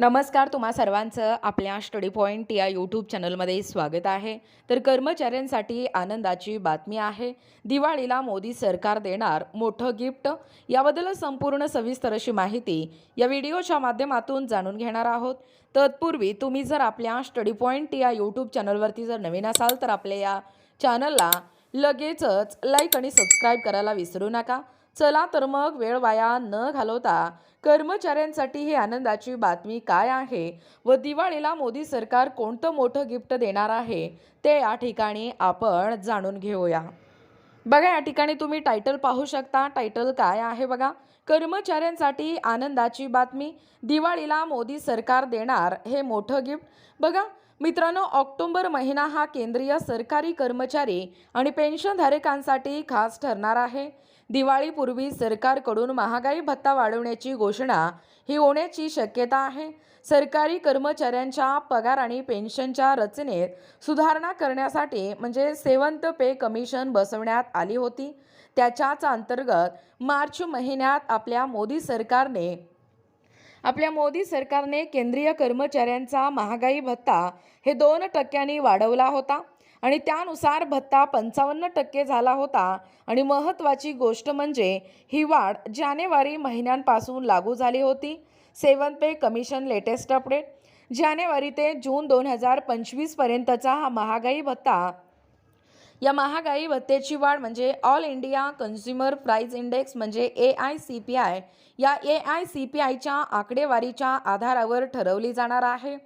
नमस्कार तुम्हा सर्वांचं आपल्या स्टडी पॉईंट या यूट्यूब चॅनलमध्ये स्वागत आहे. तर कर्मचाऱ्यांसाठी आनंदाची बातमी आहे. दिवाळीला मोदी सरकार देणार मोठं गिफ्ट. याबद्दल संपूर्ण सविस्तर अशी माहिती या व्हिडिओच्या माध्यमातून जाणून घेणार आहोत. तत्पूर्वी तुम्ही जर आपल्या स्टडी पॉईंट या यूट्यूब चॅनलवरती जर नवीन असाल तर आपल्या या चॅनलला लगेचच लाईक आणि सबस्क्राईब करायला विसरू नका. चला तर मग वेळ वाया न घालवता कर्मचाऱ्यांसाठी ही आनंदाची बातमी काय आहे? व दिवाळीला मोदी सरकार कोणतं मोठं गिफ्ट देणार आहे? ते या ठिकाणी आपण जाणून घेऊया. बघा या ठिकाणी तुम्ही टायटल पाहू शकता. टायटल काय आहे बघा? कर्मचाऱ्यांसाठी आनंदाची बातमी. दिवाळीला मोदी सरकार देणार हे मोठं गिफ्ट. बघा मित्रांनो ऑक्टोबर महिना हा केंद्रीय सरकारी कर्मचारी आणि पेन्शनधारकांसाठी खास ठरणार आहे. दिवाळीपूर्वी सरकारकडून महागाई भत्ता वाढवण्याची घोषणा ही होण्याची शक्यता आहे. सरकारी कर्मचाऱ्यांच्या पगार आणि पेन्शनच्या रचनेत सुधारणा करण्यासाठी म्हणजे सेवंत पे कमिशन बसवण्यात आली होती. त्याच्याच अंतर्गत मार्च महिन्यात आपल्या मोदी सरकारने आपल्या मोदी सरकारने केंद्रीय कर्मचाऱ्यांचा महागाई भत्ता हे दोन टक्क्यांनी वाढवला होता. आणि त्यानुसार भत्ता पंचावन्न टक्के झाला होता. आणि महत्त्वाची गोष्ट म्हणजे ही वाढ जानेवारी महिन्यांपासून लागू झाली होती. Seven pay commission latest update. जानेवारी ते जून दोन हजार पंचवीसपर्यंतचा हा महागाई भत्ता या महागाई भत्त्याची वाढ म्हणजे all India consumer price index म्हणजे A I C P I या ए आय सी पी आयच्या आकडेवारीच्या आधारावर ठरवली जाणार आहे.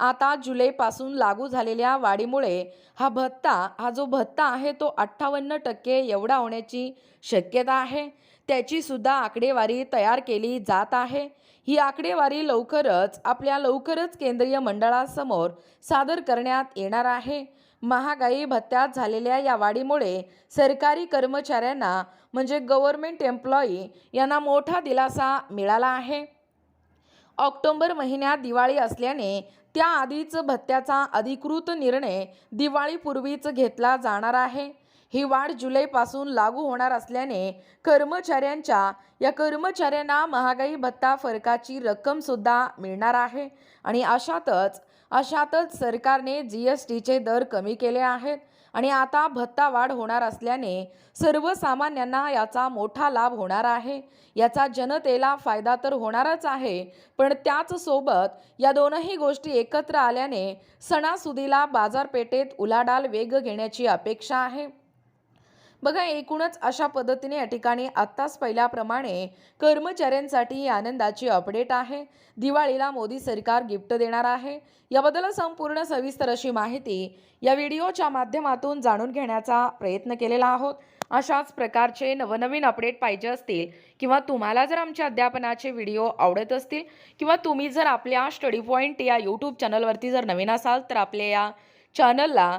आता जुलैपासून लागू झालेल्या वाढीमुळे हा भत्ता हा जो भत्ता आहे तो अठ्ठावन्न टक्के एवढा होण्याची शक्यता आहे. त्याचीसुद्धा आकडेवारी तयार केली जात आहे. ही आकडेवारी लवकरच आपल्या लवकरच केंद्रीय मंडळासमोर सादर करण्यात येणार आहे. महागाई भत्त्यात झालेल्या या वाढीमुळे सरकारी कर्मचाऱ्यांना म्हणजे गव्हर्मेंट एम्प्लॉई यांना मोठा दिलासा मिळाला आहे. ऑक्टोबर महिन्यात दिवाळी असल्याने त्याआधीच भत्त्याचा अधिकृत निर्णय दिवाळीपूर्वीच घेतला जाणार आहे. ही वाढ जुलैपासून लागू होणार असल्याने कर्मचाऱ्यांच्या या कर्मचाऱ्यांना महागाई भत्ता फरकाची रक्कमसुद्धा मिळणार आहे. आणि अशातच अशातच सरकारने जी एस टीचे दर कमी केले आहेत. आणि आता भत्ता वाढ होणार असल्याने सर्वसामान्यांना याचा मोठा लाभ होणार आहे. याचा जनतेला फायदा तर होणारच आहे पण त्याचसोबत या दोनही गोष्टी एकत्र आल्याने सणासुदीला बाजारपेठेत उलाढाल वेग घेण्याची अपेक्षा आहे. बघा एकूणच अशा पद्धतीने या ठिकाणी आत्ताच पहिल्याप्रमाणे कर्मचाऱ्यांसाठी ही आनंदाची अपडेट आहे. दिवाळीला मोदी सरकार गिफ्ट देणार आहे. याबद्दल संपूर्ण सविस्तर अशी माहिती या व्हिडिओच्या माध्यमातून जाणून घेण्याचा प्रयत्न केलेला आहोत. अशाच प्रकारचे नवनवीन अपडेट पाहिजे असतील किंवा तुम्हाला जर आमच्या अध्यापनाचे व्हिडिओ आवडत असतील किंवा तुम्ही जर आपल्या स्टडी पॉईंट या यूट्यूब चॅनलवरती जर नवीन असाल तर आपल्या या चॅनलला